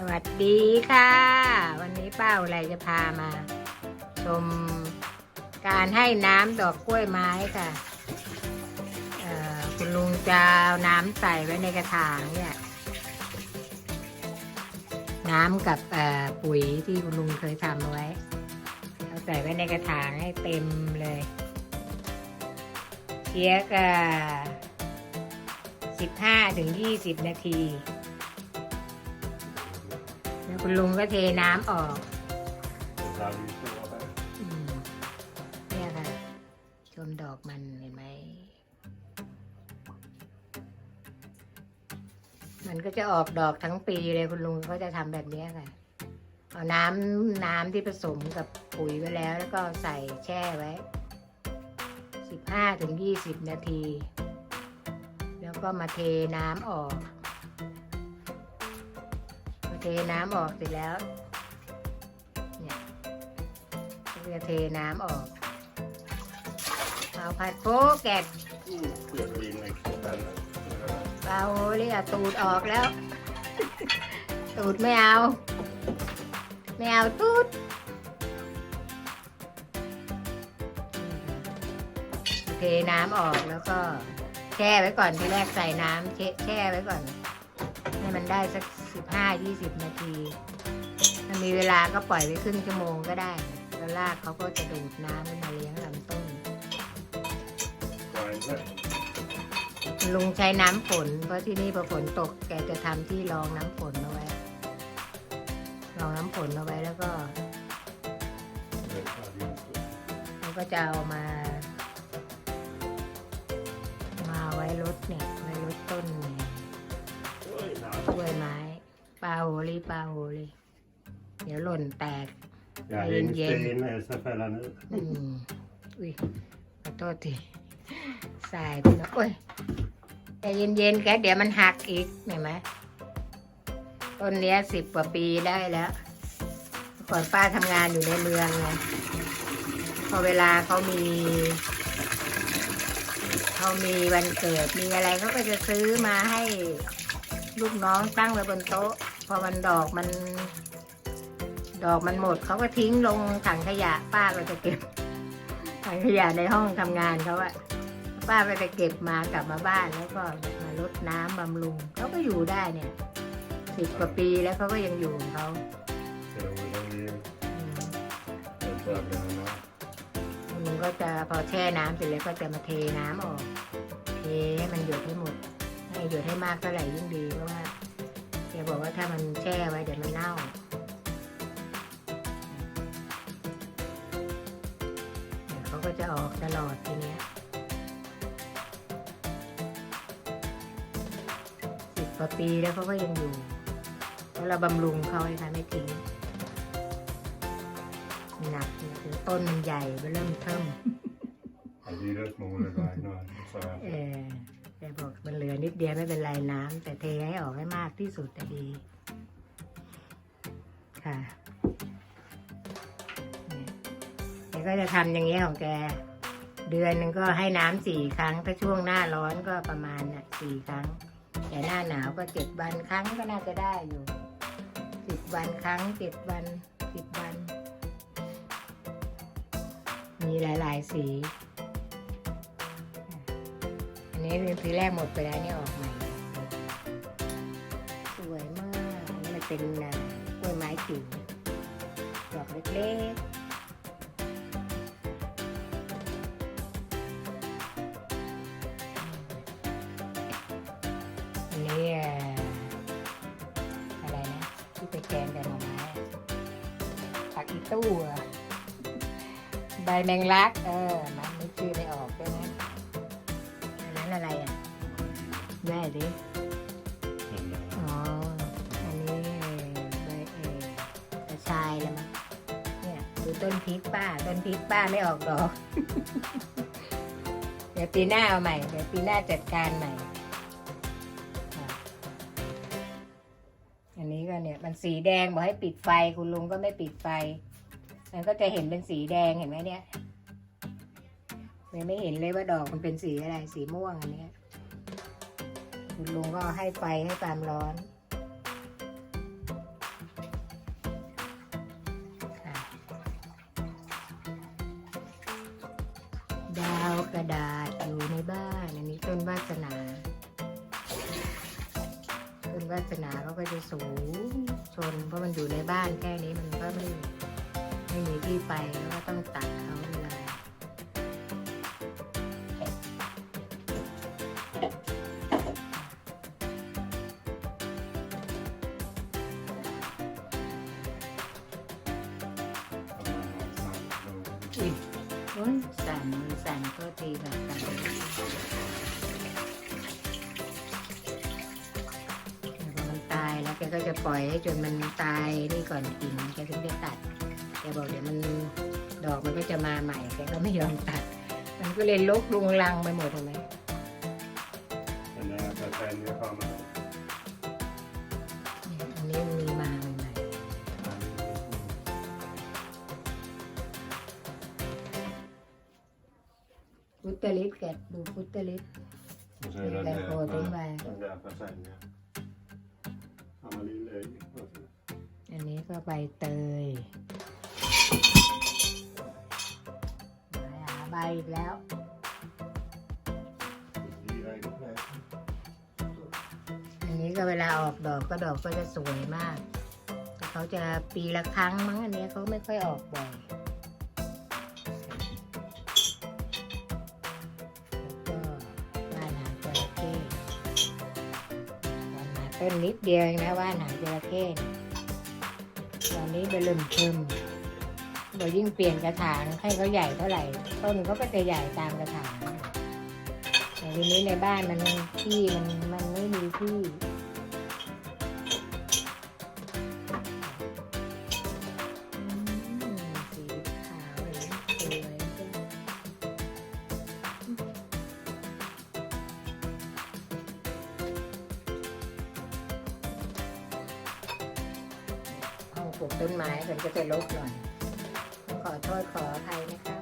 สวัสดีค่ะ วันนี้ป้าอะไรจะพามา ชมการให้น้ำดอกกล้วยไม้ค่ะคุณลุงจะเอาน้ำใส่ไว้ในกระถางเนี่ยน้ำกับปุ๋ยที่คุณลุงเคยทำเอาไว้เอาใส่ไว้ในกระถางให้เต็มเลยเชียกสิบห้าถึงยี่สิบนาที คุณลุงก็เทน้ำออกอืมเนี่ยค่ะ ชมดอกมันเห็นไหม มันก็จะออกดอกทั้งปีเลยคุณลุงก็จะทำแบบเนี้ยค่ะ เอาน้ำน้ำที่ผสมกับปุ๋ยไว้แล้ว แล้วก็ใส่แช่ไว้สิบห้าถึงยี่สิบนาที แล้วก็มาเทน้ำออกมาเท น้ำออกเสร็จแล้ว เนี่ยก็จะเทน้ำออกเอาผัดโป๊แกะเปล่าเรียกตูดออกแล้ว ตูดไม่เอา ไม่เอาตูดเทน้ำออกแล้วก็แช่ไว้ก่อนทีแรกใส่น้ำแช่แช่ไว้ก่อนให้มัน ได้สักสิบห้ายี่สิบนาที ถ้ามีเวลาก็ปล่อยไว้ครึ่งชั่วโมงก็ได้ แล้วรากเขาก็จะดูดน้ำขึ้นมาเลี้ยงลำต้น ลุงใช้น้ำฝน เพราะที่นี่พอฝนตกแกจะทำที่รองน้ำฝนเอาไว้ รองน้ำฝนเอาไว้แล้วก็แล้วก็จะเอามา มาไว้รดเนี่ย ไว้รดต้นกล้ โหรีปลาโหรีเดี๋ยวหล่นแตก Ja, Jen, en jen. sten är så fällan ut. อืมอุ้ยขอโทษทีสายไปหนะโอ้ยแต่เย็นๆแกเดี๋ยวมันหักอีกเห็นไหมต้นเนี้ยสิบกว่าปีได้แล้วเมื่อก่อนป้าทำงานอยู่ในเมืองไงพอเวลาเขามีเขามีวันเกิดมีอะไรเขาก็จะซื้อมาให้ลูกน้องตั้งไว้บนโต๊ะ พอมันดอกมัน ดอกมันหมดเขาก็ทิ้งลงถังขยะ ป้าก็จะเก็บถังขยะในห้องทำงานเขาอะป้าก็จะเก็บมากลับมาบ้านแล้วก็มาลดน้ำบำรุงเขาก็อยู่ได้เนี่ยสิบกว่าปีแล้วเขาก็ยังอยู่ของเขา Så det var ju อืม den förberedande. ลุงก็จะพอแช่น้ำเสร็จแล้วก็จะมาเทน้ำออก เทให้มันหยดให้หมดให้หยดให้มากเท่าไหร่ยิ่งดีเพราะว่า แกบอกว่าถ้ามันแช่ไว้เดี๋ยวมันเน่าเดี๋ยวเขาก็จะออกตลอดทีเนี้ยสิบกว่าปีแล้วเขาก็ยังอยู่เพราะเราบำรุงเขาไอ้ค่ะไม่ทิ้งหนักคือต้นมันใหญ่ไปเริ่มเทิม Ja, det är rätt många vägnar. Så เออ แต่บอกมันเหลือนิดเดียวไม่เป็นไรน้ำแต่เทให้ออกให้มากที่สุดจะดี ค่ะเนี่ยแกก็จะทำอย่างเงี้ยของแก เดือนหนึ่งก็ให้น้ำสี่ครั้ง ถ้าช่วงหน้าร้อนก็ประมาณน่ะสี่ครั้ง แต่หน้าหนาวก็เจ็ดวันครั้งก็น่าจะได้อยู่สิบวันครั้งเจ็ดวันสิบวัน มีหลาย ๆ สี อันนี้ทีแรกหมดไปแล้วนี่ออกใหม่สวยมากนนี้มันเป็นอ่ากล้วยไม้จิ๋วดอกเล็กๆอันนี้อ่อะไรนะ ที่ไปแกงแต่หน่อไม้อะผักอีตู้ใบแมงลัก เออ ดิ den, อ๋อ อันนี้ใบเออกระชายแล้วมั้งเนี่ยดูต้นพริกป้า ต้นพริกป้าไม่ออกดอก เดี๋ยวปีหน้าเอาใหม่ เดี๋ยวปีหน้าจัดการใหม่อะอันนี้ก็เนี่ยมันสีแดงบอกให้ปิดไฟคุณลุงก็ไม่ปิดไฟ มันก็จะเห็นเป็นสีแดงเห็นไหมเนี่ยเลยไม่เห็นเลยว่าดอกมันเป็นสีอะไร สีม่วงอันเนี้ย คุณลุงก็ให้ไฟให้ความร้อนดาวกระดาษอยู่ในบ้าน อันนี้ต้นวาสนา ต้นวาสนาเขาก็จะสูงชนเพราะมันอยู่ในบ้านแค่นี้มันก็ไม่ไม่มีที่ไปแล้วก็ต้องตัด อ้ยสั่นมือสั่นก็ทีแบบสั่นแล้วพอมันตายแล้วแกก็จะปล่อยให้จนมันตายนี่ก่อนกิ่งแกถึงจะตัดแกบอกเดี๋ยวมันดอกมันก็จะมาใหม่แกก็ไม่ยอมตัด มันก็เลยลกลุงลังไปหมดเห็นไหมอันนี้กระแทนเนี่ยเข้ามาเนี่ยอันนี้มันมีมา Och så är det Den går din väg. den där försäljningen. Amelie Löj. อันนี้ก็ใบเตยมาหาใบอีกแล้ว อันนี้ก็เวลาออกดอกก็ดอกก็จะสวยมากแต่เขาจะปีละครั้งมั้งอันนี้เขาไม่ค่อยออกบ่อย ต้นนิดเดียวเองนะว่านหางจระเข้ตอนนี้ไปเริ่มเทิมเดี๋ยยิ่งเปลี่ยนกระถางให้เขาใหญ่เท่าไหร่ ต้นเขาก็จะใหญ่ตามกระถางแต่ทีนี้ในบ้านมันที่มันมันไม่มีที่ ปลูกต้นไม้มันก็จะรกหน่อย ขอโทษขออภัยนะคะ